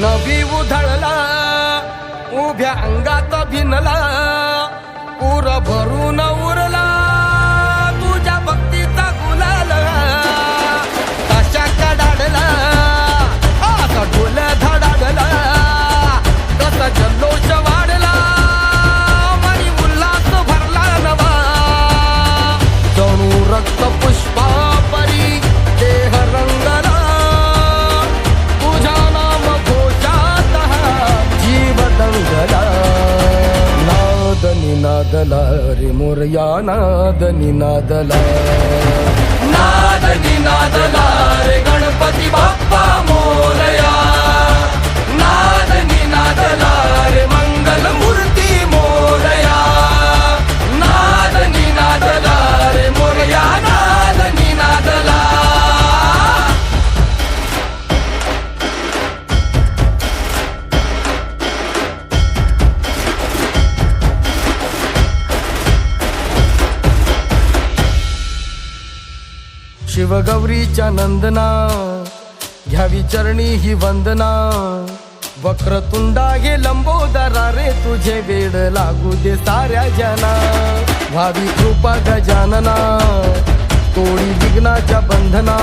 नवी उधळला उभ्या अंगात भिनला पूर भरून उरला तुझ्या भक्तीचा गुलाल. कशा कडाडला असा ढोल धडाडला कसा जल्लोष वाढला मणी उल्हास भरला नवा. जणू रक्त पुष्पा नाद निनादला रे मोरया नाद निनादला नाद निनादला शिवगौरीच्या नंदना. घ्यावी चरणी ही वंदना. वक्रतुंडा हे लंबोदरा रे तुझे वेड लागू दे साऱ्या जना व्हावी कृपा गजानना. तोडी विघ्नाच्या बंधना.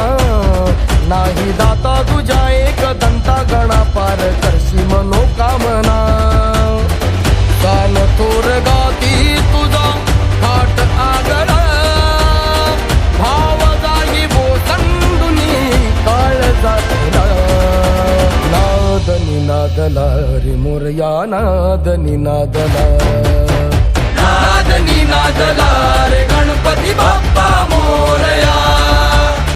नाही दाता तुझ्या एक दंता गणा पार करशी मनो नादला रे मोरया नादनी नादला. नादनी नादला रे